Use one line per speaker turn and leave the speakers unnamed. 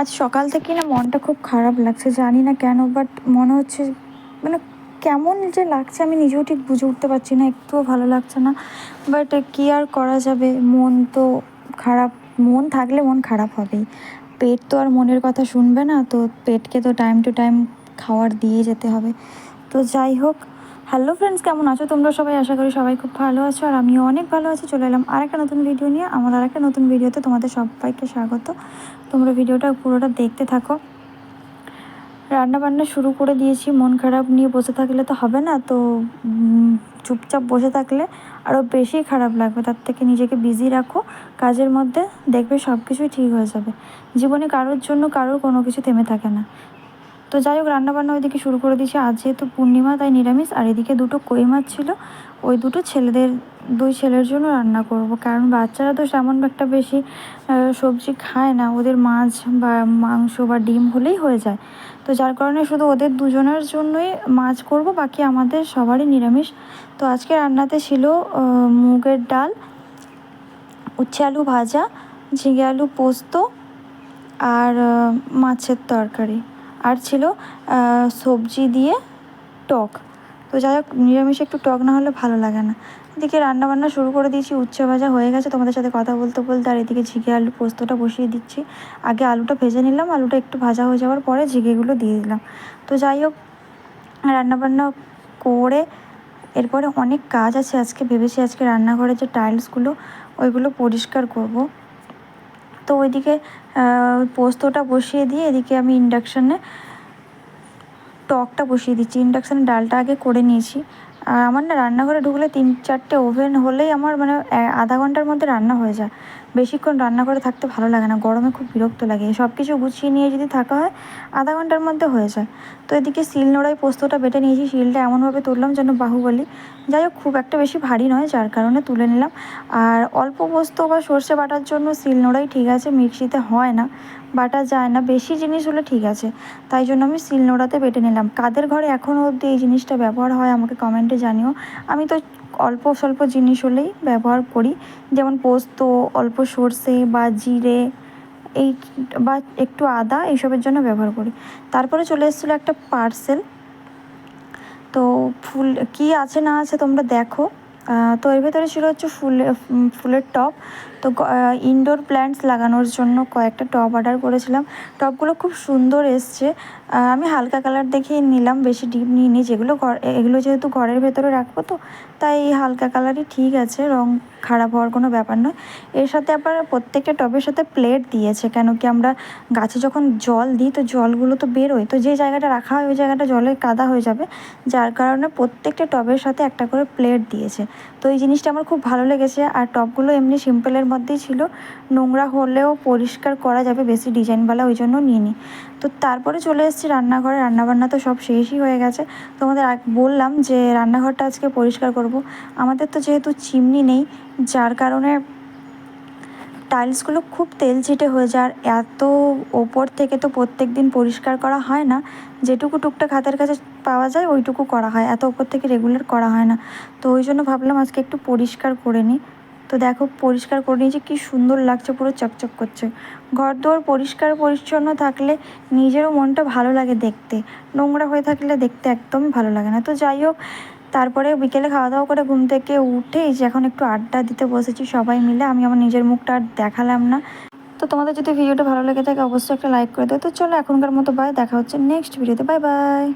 আজ সকাল থেকে না মনটা খুব খারাপ লাগছে, জানি না কেন বাট মনে হচ্ছে মানে কেমন যে লাগছে, আমি নিজেও ঠিক বুঝে উঠতে পারছি না, একটুও ভালো লাগছে না বাট কী আর করা যাবে? মন তো খারাপ, মন থাকলে মন খারাপ হবেই। পেট তো আর মনের কথা শুনবে না, তো পেটকে তো টাইম টু টাইম খাওয়ার দিয়ে যেতে হবে। তো যাই হোক হ্যালো ফ্রেন্ডস কেমন আছো? তোমরা সবাই আশা করি সবাই খুব ভালো আছো আর আমিও অনেক ভালো আছি। চলে এলাম আরেকটা নতুন ভিডিও নিয়ে। আমার আরেকটা নতুন ভিডিওতে তোমাদের সবাইকে স্বাগত। তোমরা ভিডিওটা পুরোটা দেখতে থাকো। রান্না বান্না শুরু করে দিয়েছি। মন খারাপ নিয়ে বসে থাকলে তো হবে না, তো চুপচাপ বসে থাকলে আরও বেশি খারাপ লাগবে। তার থেকে নিজেকে বিজি রাখো, কাজের মধ্যে দেখবে সব কিছুই ঠিক হয়ে যাবে। জীবনে কারোর জন্য কারোর কোনো কিছু থেমে থাকে না। তো যাই হোক, রান্নাবান্না ওইদিকে শুরু করে দিয়েছি। আজ যেহেতু পূর্ণিমা, তাই নিরামিষ। আর এদিকে দুটো কই মাছ ছিল। ওই দুটো ছেলেদের, দুই ছেলের জন্য রান্না করব। কারণ বাচ্চারা তো তেমন একটা বেশি সবজি খায় না। ওদের মাছ বা মাংস বা ডিম হলেই হয়ে যায়। তো যার কারণে শুধু ওদের দুজনের জন্যই মাছ করব, বাকি আমাদের সবারই নিরামিষ। তো আজকে রান্নাতে ছিল মুগের ডাল, উচ্ছে আলু ভাজা, ঝিঙে আলু পোস্ত, আর মাছের তরকারি। আর ছিল সবজি দিয়ে টক। তো যাই হোক, নিরামিষে একটু টক না হলে ভালো লাগে না। এদিকে রান্নাবান্না শুরু করে দিয়েছি, উচ্ছে ভাজা হয়ে গেছে। তোমাদের সাথে কথা বলতে বলতে আর এদিকে ঝিঙে আলু পোস্তটা বসিয়ে দিচ্ছি। আগে আলুটা ভেজে নিলাম, আলুটা একটু ভাজা হয়ে যাওয়ার পরে ঝিঙেগুলো দিয়ে দিলাম। তো যাই হোক, রান্নাবান্না করে এরপরে অনেক কাজ আছে আজকে। ভেবেছি আজকে রান্নাঘরে যে টাইলসগুলো ওইগুলো পরিষ্কার করব। তো ওইদিকে পোস্তটা বসিয়ে দিয়ে এদিকে আমি ইন্ডাকশানে টকটা বসিয়ে দিচ্ছি। ইন্ডাকশানে ডালটা আগে করে নিয়েছি। আর আমার না রান্নাঘরে ঢুকলে তিন চারটে ওভেন হলেই আমার মানে আধা ঘণ্টার মধ্যে রান্না হয়ে যায়। বেশিক্ষণ রান্না করে থাকতে ভালো লাগে না, গরমে খুব বিরক্ত লাগে। সব কিছু গুছিয়ে নিয়ে যদি থাকা হয়, আধা ঘণ্টার মধ্যে হয়ে যায়। তো এদিকে শিল নোড়াই পোস্তটা বেটে নিয়েছি, শিলটা এমনভাবে তুললাম যেন বাহুবলি। যাই হোক, খুব একটা বেশি ভারী নয়, যার কারণে তুলে নিলাম। আর অল্প পোস্ত বা সর্ষে বাটার জন্য শিল নোড়াই ঠিক আছে, মিক্সিতে হয় না, বাটা যায় না, বেশি জিনিস হলে ঠিক আছে। তাই জন্য আমি শিল নোড়াতে বেটে নিলাম। কাদের ঘরে এখনও অবধি এই জিনিসটা ব্যবহার হয় আমাকে কমেন্টে জানিও। আমি তো অল্প স্বল্প জিনিস হলেই ব্যবহার করি। যেমন পোস্ত, অল্প সর্ষে বা জিরে, এই বা একটু আদা, এইসবের জন্য ব্যবহার করি। তারপরে চলে এসেছিল একটা পার্সেল তো ফুল, কি আছে না আছে তোমরা দেখো। তো এর ভেতরে ছিল হচ্ছে ফুল ফুলের টব। তো ইনডোর প্ল্যান্টস লাগানোর জন্য কয়েকটা টব অর্ডার করেছিলাম। টবগুলো খুব সুন্দর এসছে। আমি হালকা কালার দেখেই নিলাম, বেশি ডিপ নিইনি। যেগুলো ঘর এগুলো যেহেতু ঘরের ভেতরে রাখব তো, তাই হালকা কালারই ঠিক আছে, রং খারাপ হওয়ার কোনো ব্যাপার নয়। এর সাথে আবার প্রত্যেকটা টবের সাথে প্লেট দিয়েছে কেন কি আমরা গাছে যখন জল দিই, তো জলগুলো তো বেরোয়। তো যে জায়গাটা রাখা হয়, ওই জায়গাটা জলে কাদা হয়ে যাবে। যার কারণে প্রত্যেকটা টবের সাথে একটা করে প্লেট দিয়েছে। তো এই জিনিসটা আমার খুব ভালো লেগেছে। আর টপগুলো এমনি সিম্পলের মধ্যেই ছিল। নোংরা হলেও পরিষ্কার করা যাবে, বেশি ডিজাইনওয়ালা ওই জন্য নিয়ে নিই তো তারপরে চলে এসেছি রান্নাঘরে। রান্নাবান্না তো সব শেষই হয়ে গেছে। তোমাদের বললাম যে রান্নাঘরটা আজকে পরিষ্কার করব। আমাদের তো যেহেতু চিমনি নেই, যার কারণে টাইলসগুলো খুব তেল ছিটে হয়ে যায় আর এত ওপর থেকে তো প্রত্যেক দিন পরিষ্কার করা হয় না। যেটুকু টুকটাক হাতের কাছে পাওয়া যায়, ওইটুকু করা হয়। এত ওপর থেকে রেগুলার করা হয় না। তো ওই জন্য ভাবলাম আজকে একটু পরিষ্কার করে নিই। তো দেখো, পরিষ্কার করে নিয়েছি, কী সুন্দর লাগছে, পুরো চকচক করছে। ঘর দোর পরিষ্কার পরিচ্ছন্ন থাকলে নিজেরও মনটা ভালো লাগে দেখতে। নোংরা হয়ে থাকলে দেখতে একদমই ভালো লাগে না। তো যাই হোক তারপরে বিকেলে খাওয়া দাওয়া করে ঘুম থেকে উঠেই যে এখন একটু আড্ডা দিতে বসেছি সবাই মিলে। আমি আমার নিজের মুখটা আর দেখালাম না। তো তোমাদের যদি ভিডিওটা ভালো লেগে থাকে, অবশ্যই একটা লাইক করে দেবে তো চলো এখনকার মতো বাই দেখা হচ্ছে নেক্সট ভিডিওতে বাই বাই